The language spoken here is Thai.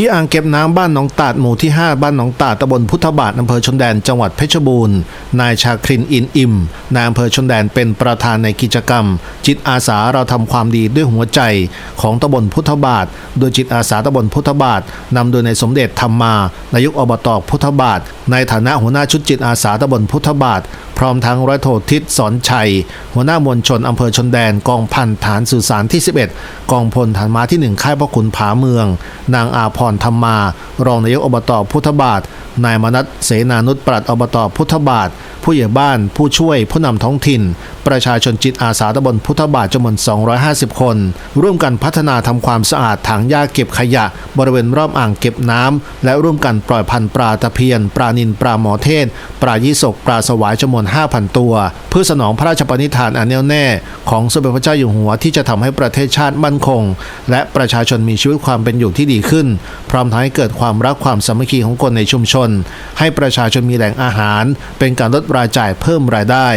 ที่อ่างเก็บน้ำบ้านหนองตาดหมู่ที่ 5 บ้านหนองตาดตำบลพุทธบาทอำเภอชนแดนจังหวัดเพชรบูรณ์ นายชาครินอินอิมนายอำเภอชนแดนเป็นประธานในกิจกรรม จิตอาสาเราทำความดีด้วยหัวใจของตำบลพุทธบาท โดยจิตอาสาตำบลพุทธบาทนำโดยในายสมเด็จธรรมานายกอบตพุทธบาท ในฐานะหัวหน้าชุดจิตอาสาตำบลพุทธบาทพร้อมทั้งร้อยโททิศสอนชัย หัวหน้ามวลชนอำเภอชนแดนกองพันฐานสื่อสารที่ 11 กองพลฐานมาที่ 1 ค่ายพระขุนผาเมือง นางอาพรธรรมา รองนายกอบตพุทธบาท นายมนัสเสนานุชปลัดอบตพุทธบาท ผู้ใหญ่บ้านผู้ช่วยผู้นำท้องถิ่น ประชาชนจิตอาสาตำบลพุทธบาทจำนวน 250 คน ร่วมกันพัฒนาทำความสะอาดถังหญ้าเก็บขยะ บริเวณรอบอ่างเก็บน้ำและร่วมกันปล่อยพันธุ์ปลาตะเพียน ปลานินปลาหมอเทศ ปลายี่สกปลาสวายจำนวน 5,000 ตัว เพื่อสนองพระราชปณิธานอันแน่วแน่ของสมเด็จพระเจ้าอยู่หัวที่จะทำให้ประเทศชาติมั่นคง และประชาชนมีชีวิตความเป็นอยู่ที่ดีขึ้น พร้อมทั้งให้เกิดความรักความสามัคคีของคนในชุมชนน ให้ประชาชนมีแหล่งอาหาร เป็นการลดรายจ่ายเพิ่มรายได้